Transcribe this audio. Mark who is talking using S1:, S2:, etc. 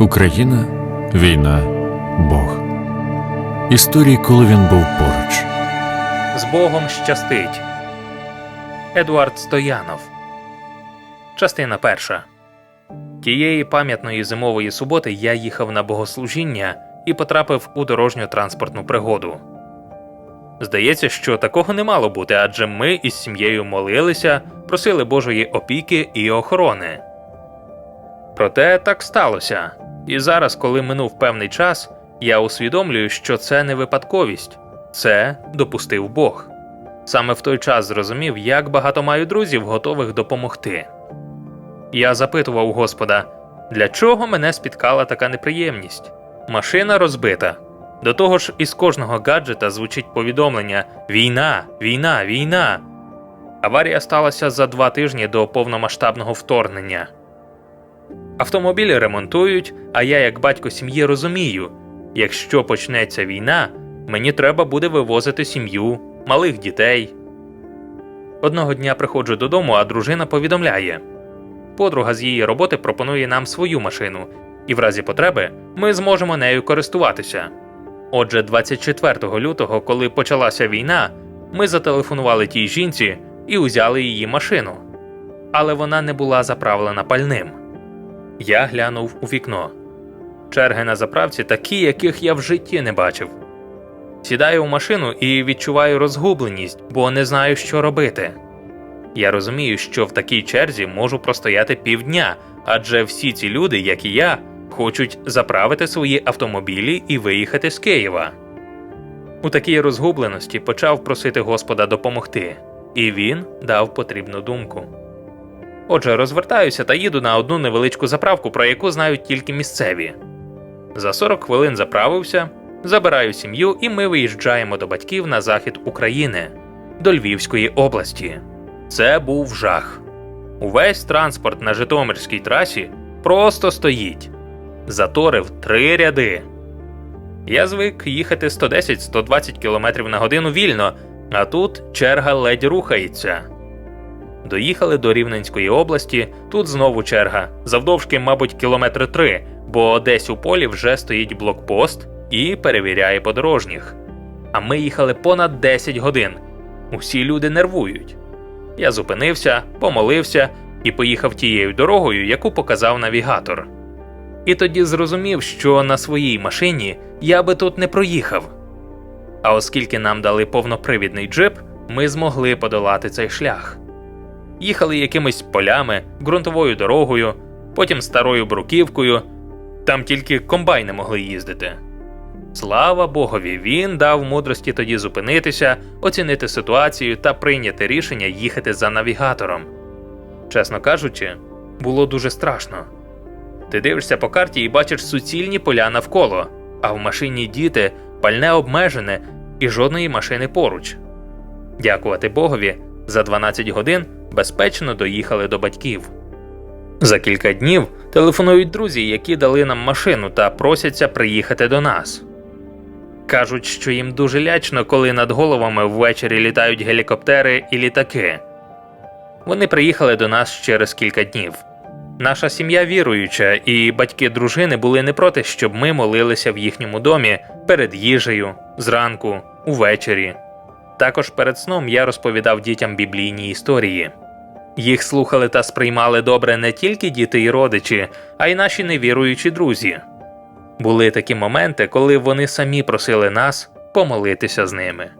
S1: Україна, війна, Бог. Історії, коли він був поруч.
S2: З Богом щастить. Едуард Стоянов. Частина перша. Тієї пам'ятної зимової суботи я їхав на богослужіння і потрапив у дорожню транспортну пригоду. Здається, що такого не мало бути, адже ми із сім'єю молилися, просили Божої опіки і охорони. Проте так сталося. І зараз, коли минув певний час, я усвідомлюю, що це не випадковість, це допустив Бог. Саме в той час зрозумів, як багато маю друзів, готових допомогти. Я запитував Господа, для чого мене спіткала така неприємність? Машина розбита. До того ж, із кожного гаджета звучить повідомлення: Війна, війна, війна. Аварія сталася за два тижні до повномасштабного вторгнення. Автомобілі ремонтують, а я, як батько сім'ї, розумію: якщо почнеться війна, мені треба буде вивозити сім'ю, малих дітей. Одного дня приходжу додому, а дружина повідомляє: подруга з її роботи пропонує нам свою машину, і в разі потреби ми зможемо нею користуватися. Отже, 24 лютого, коли почалася війна, ми зателефонували тій жінці і узяли її машину. Але вона не була заправлена пальним. Я глянув у вікно. Черги на заправці такі, яких я в житті не бачив. Сідаю у машину і відчуваю розгубленість, бо не знаю, що робити. Я розумію, що в такій черзі можу простояти півдня, адже всі ці люди, як і я, хочуть заправити свої автомобілі і виїхати з Києва. У такій розгубленості почав просити Господа допомогти, і він дав потрібну думку. Отже, розвертаюся та їду на одну невеличку заправку, про яку знають тільки місцеві. За 40 хвилин заправився, забираю сім'ю, і ми виїжджаємо до батьків на захід України, до Львівської області. Це був жах. Увесь транспорт на Житомирській трасі просто стоїть. Затори в три ряди. Я звик їхати 110-120 км на годину вільно, а тут черга ледь рухається. Доїхали до Рівненської області, тут знову черга, завдовжки, мабуть, кілометри три, бо десь у полі вже стоїть блокпост і перевіряє подорожніх. А ми їхали понад 10 годин. Усі люди нервують. Я зупинився, помолився і поїхав тією дорогою, яку показав навігатор. І тоді зрозумів, що на своїй машині я би тут не проїхав. А оскільки нам дали повнопривідний джип, ми змогли подолати цей шлях. Їхали якимись полями, ґрунтовою дорогою, потім старою бруківкою, там тільки комбайни могли їздити. Слава Богові, він дав мудрості тоді зупинитися, оцінити ситуацію та прийняти рішення їхати за навігатором. Чесно кажучи, було дуже страшно. Ти дивишся по карті і бачиш суцільні поля навколо, а в машині діти, пальне обмежене і жодної машини поруч. Дякувати Богові, за 12 годин безпечно доїхали до батьків. За кілька днів телефонують друзі, які дали нам машину та просяться приїхати до нас. Кажуть, що їм дуже лячно, коли над головами ввечері літають гелікоптери і літаки. Вони приїхали до нас через кілька днів. Наша сім'я віруюча, і батьки дружини були не проти, щоб ми молилися в їхньому домі перед їжею, зранку, увечері. Також перед сном я розповідав дітям біблійні історії. Їх слухали та сприймали добре не тільки діти і родичі, а й наші невіруючі друзі. Були такі моменти, коли вони самі просили нас помолитися з ними.